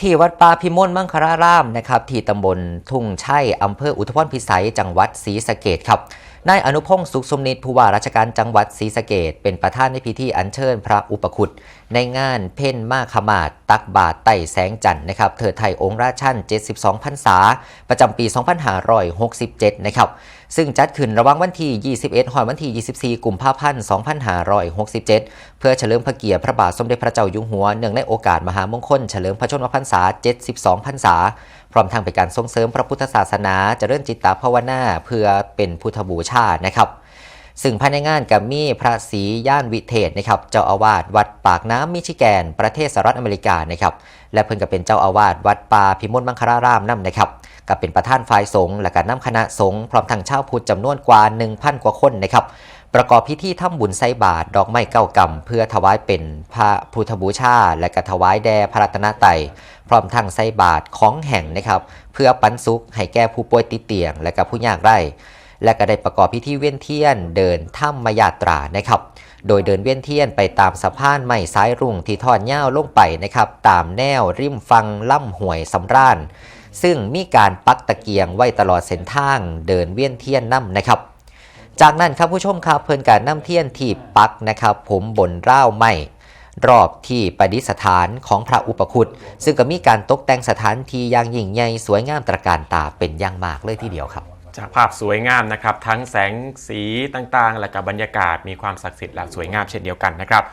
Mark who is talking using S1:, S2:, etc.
S1: ที่วัดป่าพิมลมังคารารามนะครับที่ตำบลทุ่งชัยอำเภออุทุพรพิสัยจังหวัดศรีสะเกดครับนายอนุพงศ์สุขสมนิตผู้ว่าราชการจังหวัดศรีสะเกดเป็นประธานในพิธีอัญเชิญพระอุปคุตในงานเพ่นมาขมาดตักบาทไต่แสงจันทร์นะครับเถิดไทยองค์ราชัน72พรรษา ประจำปี 2567 นะครับซึ่งจัดขึ้นระหว่างวันที่ 21หอยวันที่ 24 กุมภาพันธ์ 2567 เพื่อเฉลิมพระเกียรติพระบาทสมเด็จพระเจ้าอยู่หัวเนื่องในโอกาสมหามงคลเฉลิมพระชนมพรรษา 72พรรษา พร้อมทั้งเป็นการส่งเสริมพระพุทธศาสนาจเจริญจิตตภาวนาเพื่อเป็นพุทธบูชานะครับซึ่งภายในงานกับมีพระศรีย่านวิเทศนะครับเจ้าอาวาสวัดปากน้ำมิชิแกน ประเทศสหรัฐอเมริกานะครับและเพิ่นก็เป็นเจ้าอาวาสวัดป่าพิมลมังคารารามนํนะครับก็เป็นประธานฝ่ายสงฆ์และก็นำคณะสงฆ์พร้อมทั้งชาวพุทธจำนวนกว่า 1,000 กว่าคนนะครับ ประกอบพิธีทำบุญใส่บาตรดอกไม้เก้ากำเพื่อถวายเป็นพระพุทธบูชา และก็ถวายแด่พระรัตนตรัยพร้อมทั้งใส่บาตรของแห่งนะครับ เพื่อปันสุขให้แก่ผู้ป่วยติดเตียง และก็ผู้ยากไร้และก็ได้ประกอบพิธีเวียนเทียนเดินถ้ำมายาตรานะครับ โดยเดินเวียนเทียนไปตามสะพานไม้ซ้ายรุ่งที่ทอดเย้าลงไปนะครับ ตามแนวริมฟังล่ำห่วยสำราญซึ่งมีการปักตะเกียงไว้ตลอดเส้นทางเดินเวียนเทียนน้ำนะครับ จากนั้นครับผู้ชมครับเพิ่นการนำเทียนที่ปักนะครับ ผมบนร่าวไม้รอบที่ประดิษฐานของพระอุปคุตซึ่งก็มีการตกแต่งสถานที่อย่างยิ่งใหญ่สวยงามตระการตาเป็นอย่างมากเลยทีเดียวครับ
S2: จากภาพสวยงามนะครับ ทั้งแสงสีต่างๆ และกับบรรยากาศมีความศักดิ์สิทธิ์และสวยงามเช่นเดียวกันนะครับ